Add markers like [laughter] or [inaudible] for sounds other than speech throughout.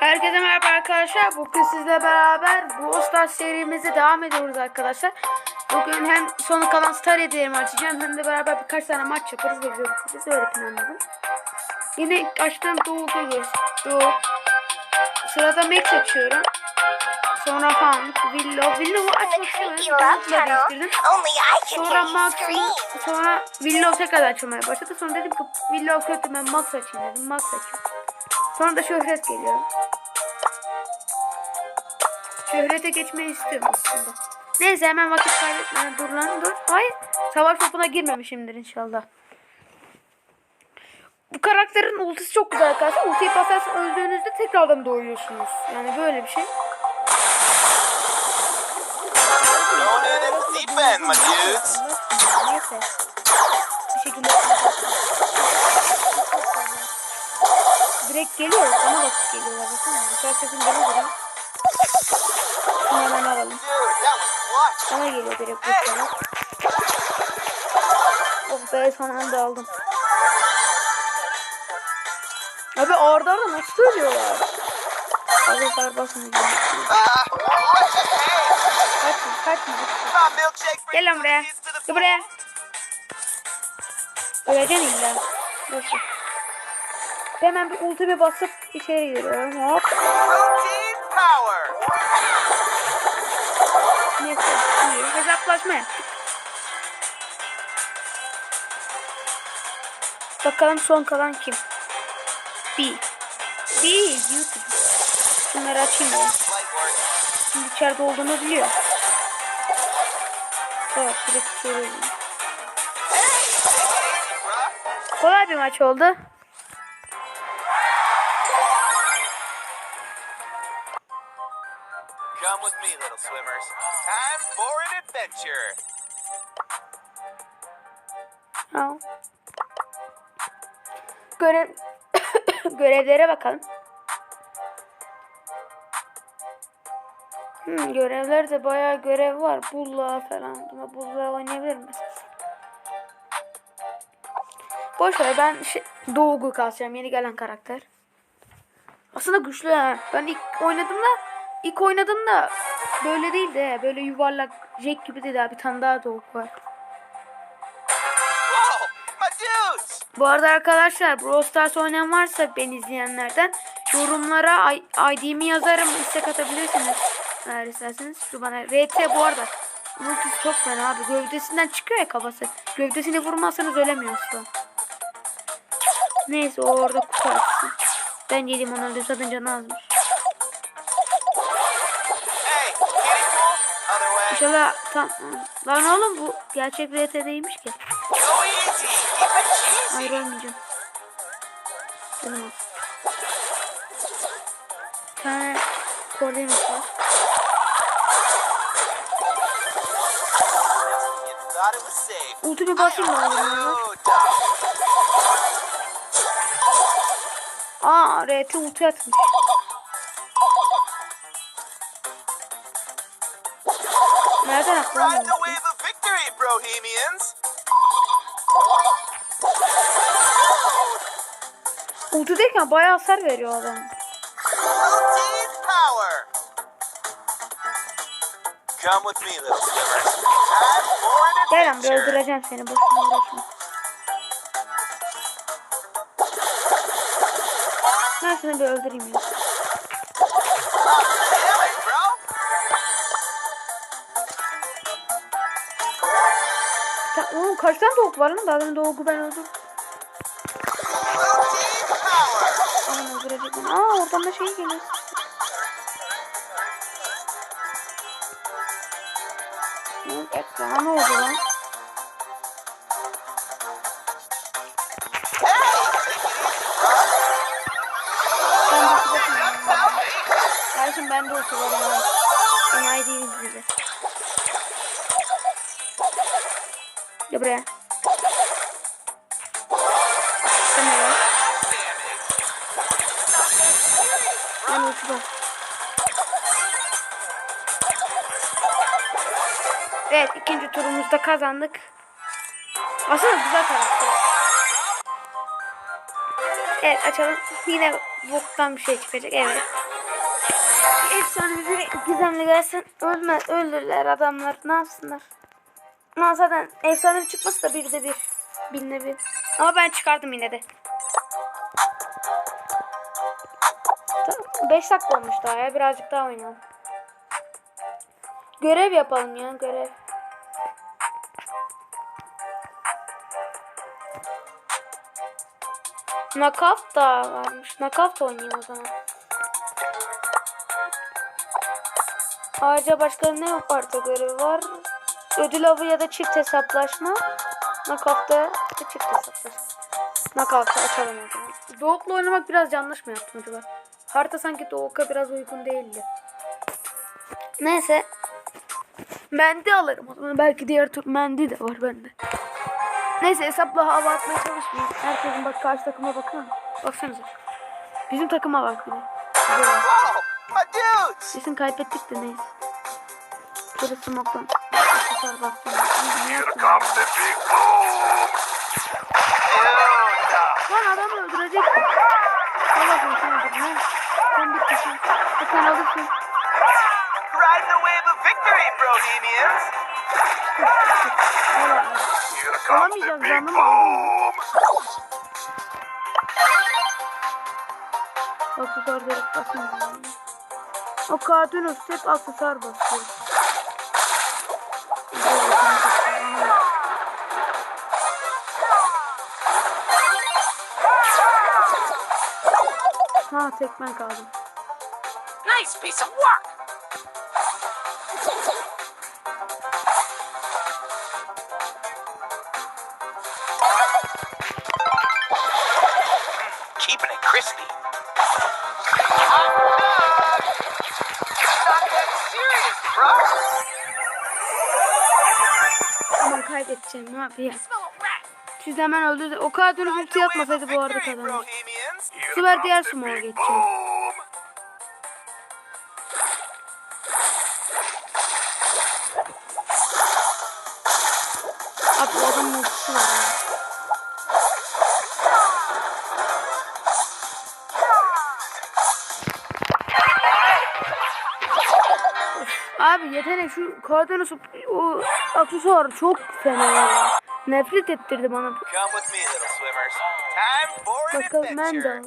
Herkese merhaba arkadaşlar. Bugün sizle beraber Brawl Stars serimize devam ediyoruz arkadaşlar. Bugün hem sonu kalan Star hediyelerimi açacağım hem de beraber birkaç tane maç yaparız ve görüşürüz. Öyle planladım. Yine açtığım Doğu görüyoruz. Doğu. Sırada Max açıyorum. Sonra Hank, Willow. Willow'u açmak istemedim. Hank'la değiştirdim. Sonra Max, sonra Willow tekrar açmaya başladı. Sonra dedim ki Willow kötü ben Max açayım dedim. Max açayım. Sonra da şöhret geliyor. Şöhrete geçmeyi istiyorum aslında. Neyse hemen vakit kaybetmeden dur lan dur. Hayır. Savaş topuna girmemişimdir inşallah. Bu karakterin ultisi çok güzel arkadaşlar. Ultiyi basarsan öldüğünüzde tekrardan doğuyorsunuz. Yani böyle bir şey. Neyse. Bir şekilde Direkt geliyor. Bana bak geliyorlar. Bakın. Kadar sesim geliyor direkt. Şunu hemen alalım. Bana geliyor direkt bu kadar. Oh be son anda aldım. Abi orada orada nasıl söylüyorlar? Abi you hey? Kaçma kaçma. Gel lan buraya. Gel buraya. Öleceksin illa. Boşver. Hemen bir ulti bir basıp içeri giriyorum. Hop. Neyse. iyi. Hesaplaşma yaptık. Bakalım son kalan kim? B. B. YouTube. Şunları açayım ben. Şimdi içeride olduğunu biliyor. Evet, direkt içeri. Kolay bir maç oldu. Bakalım. Hmm, görevlerde bayağı görev var. Bulla falan. Ama bulla oynayabilirim mesela. Boş ver ben şey, Doğugu kalacağım. Yeni gelen karakter. Aslında güçlü ha. Ben ilk oynadığımda ilk oynadığımda böyle değildi he. Böyle yuvarlak Jack gibi değil abi. Bir tane daha Doğuk var. Bu arada arkadaşlar Brawl Stars oynayan varsa beni izleyenlerden yorumlara ID'mi yazarım istek atabilirsiniz. Eğer isterseniz şu bana RT bu arada. Ultisi çok fena abi. Gövdesinden çıkıyor ya kafası. Gövdesini vurmazsanız ölemiyor asla. Neyse o orada kutu açsın. Ben yedim onu öldü zaten canı azmış. İnşallah tam... Lan oğlum bu gerçek RT değilmiş ki. Hayır ölmeyeceğim. Canım az. Bir tane kolyemiz var. Ulti basayım mı oğlum. Aa RT ulti atmış. Nereden attı lan ulti? Ultideyken bayağı hasar veriyor adam. Gel lan bir öldüreceğim seni boşuna uğraşma. Ben seni bir öldüreyim ya. Oğlum kaç tane doğuk var lan? Daha demin doğuku ben öldüm. Aman öldürecek beni. Aa oradan da şey geliyor. Yok ekrana ne oldu lan? Ben de okudum. Kardeşim ben de okularım ha. Enayi değiliz bize. Gel buraya. Evet ikinci turumuzda kazandık. Aslında güzel karakter. Evet açalım. Yine boktan bir şey çıkacak. Evet. Efsane bir gizemli gelsin. Ölme, öldürürler adamlar. Ne yapsınlar? Ama zaten efsane çıkması da bir de bir. Binde bir. Ama ben çıkardım yine de. 5 dakika olmuş daha ya. Birazcık daha oynayalım. Görev yapalım ya görev. Knockout da varmış. Knockout oynayayım o zaman. Ayrıca başka ne varsa görevi var. Ödül avı ya da çift hesaplaşma. Knockout'ta da çift hesaplaşma. Knockout'u açalım o zaman. Doğuk'la oynamak biraz yanlış mı yaptım acaba? Harita sanki Doğuk'a biraz uygun değildi. Neyse. Mendi alırım o zaman. Belki diğer tur mendi de var bende. Neyse hesapla hava atmaya çalışmayayım. Herkesin bak karşı takıma mu? Baksanıza. Bizim takıma bak bir de. Kesin kaybettik de neyse. Şöyle smoke'dan. Ya? Dude, Lan adamı öldürecek. Allah'ım sen öldür. Ne? Sen bitmişsin. E sen alırsın. ride the wave of victory, Bohemians! Alamayacağız canım aldım. Aksesuar gerek basmıyorum. O Cardinals hep aksesuar basıyor. Ha tek ben kaldım. Nice piece of work. Crispy. Ama kaybedeceğim ne yapayım? Siz hemen öldürdü. O Cardinals ulti yapmasaydı bu arada kazanır. Sefer diğer sumo'ya geçeceğim. Abi adamın ultisi var ya. Abi yetenek şu Cardinals o aksesuar çok fena ya. Nefret ettirdi bana. Bakalım ben de.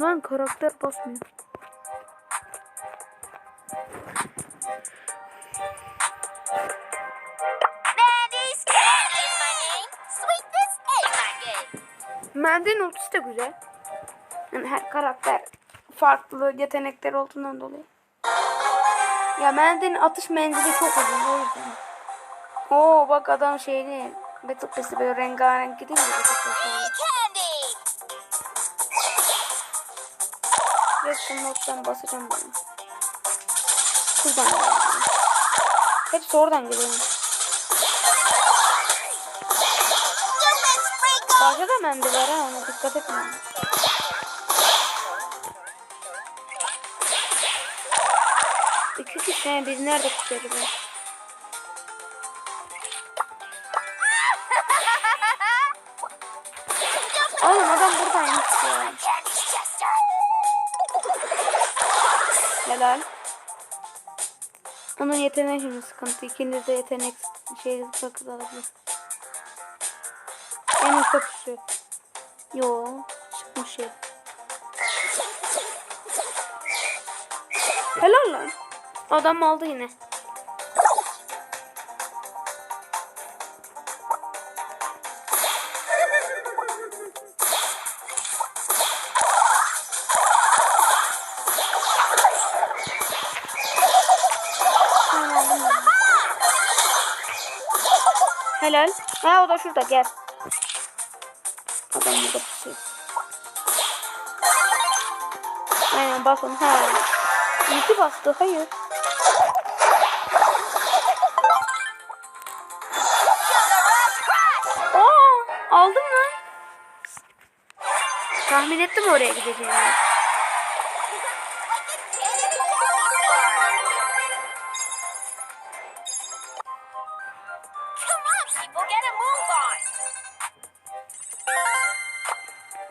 Lan karakter basmıyor. Mendin ultisi de güzel. Yani her karakter farklı yetenekler olduğundan dolayı. Ya Mendin atış menzili çok uzun o yüzden. Oo bak adam şeyini Battle Pass'i böyle rengarenk gidince Battle. Candy. Resmen nottan basacağım bunu. Şuradan geliyorum. Hepsi oradan geliyor. Başka da mendil var ha ona dikkat etme. Yani biz nerede tutuyoruz? ya? Oğlum adam buradaymış ya. Helal. Onun yeteneği şimdi sıkıntı. İkiniz de yetenek şey sakız alabilir. En üstte pusuyor. Yo çıkmış şey. Helal lan. Adam aldı yine. Helal. Ha o da şurada gel. Adam burada pusuyor. Aynen bas onu. Ha. İki bastı. Hayır. Tahmin ettim oraya gideceğini.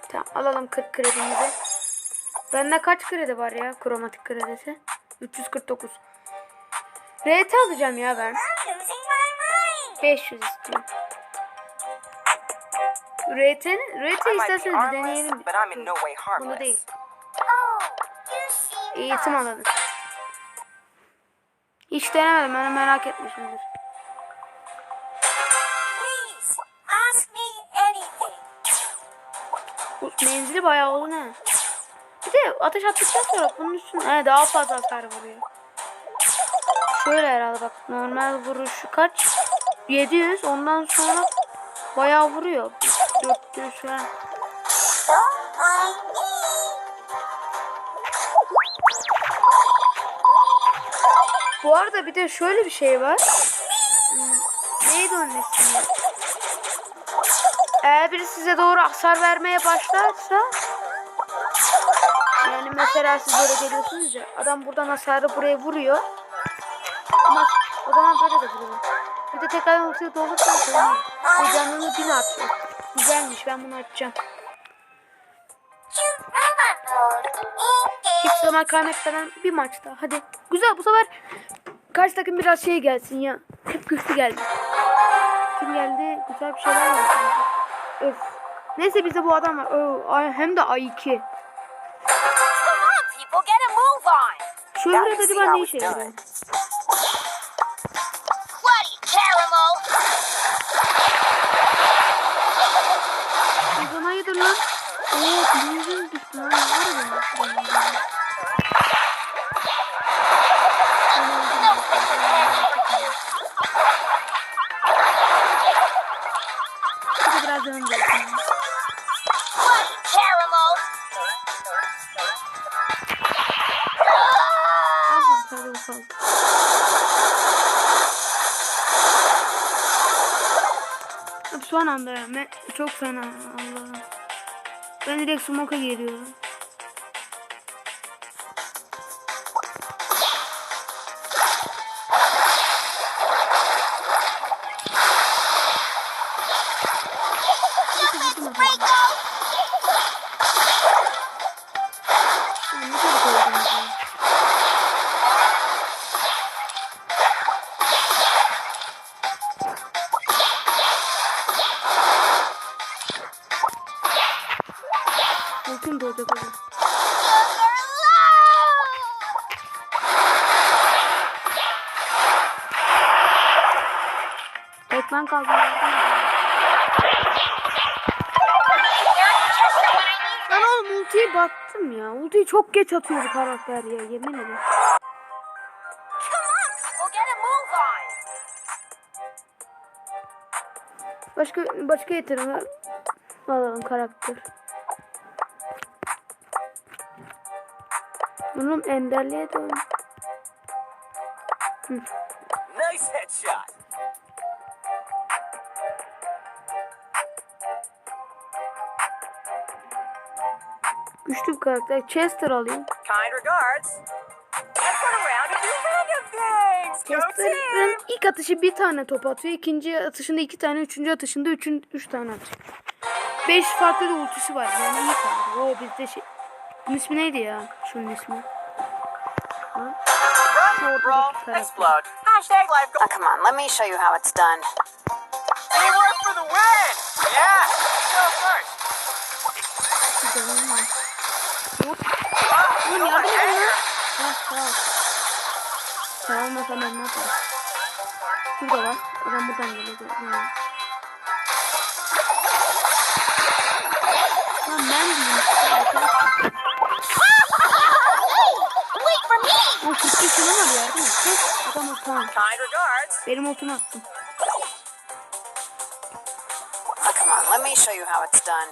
Tamam alalım 40 kredimizi. Bende kaç kredi var ya kromatik kredisi? 349. RT alacağım ya ben. I'm losing my mind. 500 istiyorum. Might be isterseniz deneyelim. Bunu değil. Oh, Eğitim alalım. Hiç denemedim ben merak etmişimdir. Please, ask me anything. Bu menzili bayağı uzun ha. Bir de ateş attıktan sonra bunun üstüne he, daha fazla hasar vuruyor. Şöyle herhalde bak normal vuruşu kaç? 700 ondan sonra bayağı vuruyor. 400 falan. Don't mind me. Bu arada bir de şöyle bir şey var. Hmm, Neydi onun ismi? Eğer biri size doğru hasar vermeye başlarsa yani mesela siz böyle geliyorsunuz ya adam buradan hasarı buraya vuruyor ama o zaman böyle de vuruyor. Bir de tekrar doldursanız olmuyor. Ve canını bin atıyor. Güzelmiş ben bunu açacağım. Hiç zaman kaybetmeden bir maç daha. Hadi. Güzel bu sefer karşı takım biraz şey gelsin ya. Hep güçlü geldi. Kim geldi? Güzel bir şeyler sanki. Öf. Neyse bizde bu adam var. Ay- hem de A2. Come on, people, get a move on. Şöyle dedi ben ne işe yarıyor? Lan? Oo, birinci düştü lan. Ne var? Bir de biraz önce. Sadece fazla. Hep son anda ya. Çok fena Allah'ım. Ben direkt smoke'a geliyorum. Ben kaldım. Ben oğlum ultiye baktım ya. Ultiyi çok geç atıyor bu karakter ya yemin ederim. Başka başka yeteneği var. Alalım karakter. Bunun enderliğe dön. Nice karakter. Chester alayım. Kind regards. Let's run around and do random things. Go Chester'ın ilk atışı bir tane top atıyor. ikinci atışında iki tane. Üçüncü atışında üçün, üç tane atıyor. Beş farklı da ultisi var. Yani iyi kaldı. Oo bizde şey. Bunun ismi neydi ya? Şunun ismi. Ha? Oh, come on, let me show you how it's done. Teamwork for the win. Yeah. Go first. Güzel olmaz. Hop. Oğlum yardım edin lan. Ha sağ ol. Sen olmasa ben ne yaparım? Şurada var. Adam buradan geliyor. Ha. Lan ben diyeyim. Arkadaşlar. Wait for me. O 45 yılı var yardım et. Heh, Adam o tamam. Kind regards. Benim ultimi attım. Oh, come on, let me show you how it's done.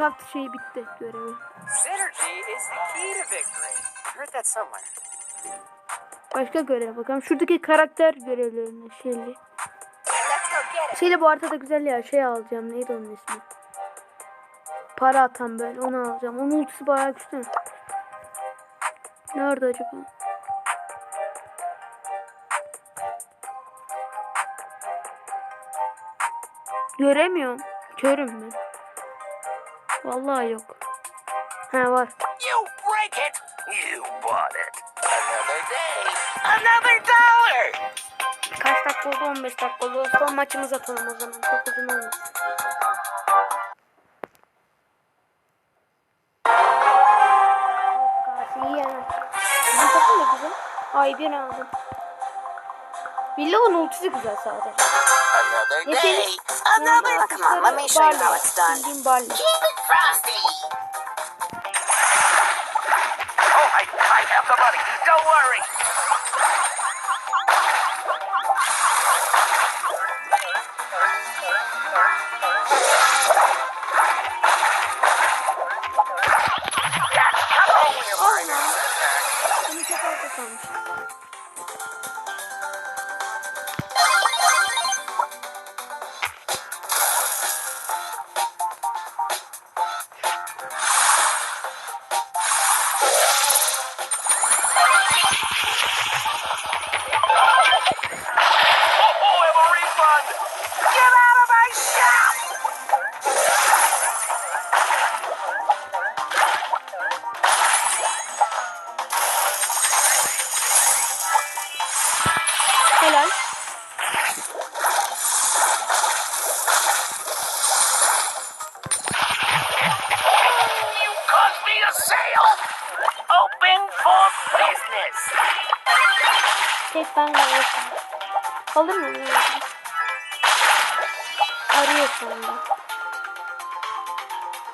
Minecraft şeyi bitti görevi. Başka görev bakalım. Şuradaki karakter görevlerine şeyli. Şeyle bu haritada güzel ya şey alacağım. Neydi onun ismi? Para atan böyle onu alacağım. Onun ultisi bayağı güçlü. Nerede acaba? Göremiyorum. Körüm ben. Vallahi yok. Ha var. You break it, you bought it. Another day, another dollar. Kaç dakika oldu? 15 dakika oldu. Son maçımızı atalım o zaman. Çok uzun güzel. Ay bir aldım. Villav'ın ultisi güzel sadece. Another day, Another. Come on, let me show you how it's done. Bildiğin Barley. Frosty. Oh, I, I have the money. Don't worry.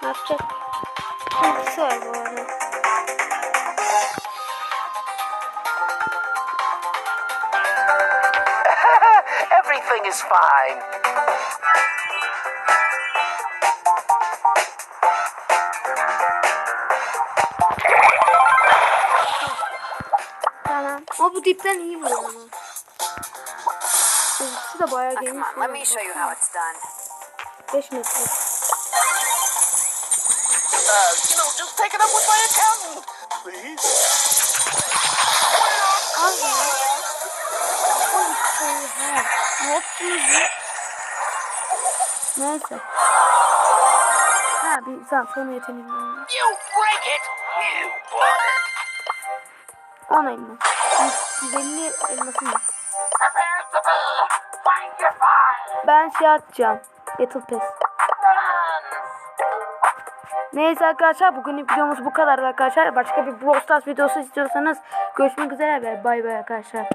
Ne yapacak? Ultisi var bu arada. [laughs] Everything is fine. Tamam. Ama bu dipten iyi vuruyor ama. Ultisi de bayağı geniş. let me show you how it's done. 5 metre. Ne yaptınız ya? Neyse. Ha bir sonra yeteneğim var. 10 elma. 150 elmasım var. Ben şey atacağım. Battle Pass. Neyse arkadaşlar bugün videomuz bu kadar arkadaşlar. Başka bir Brawl Stars videosu istiyorsanız görüşmek üzere bay bay arkadaşlar.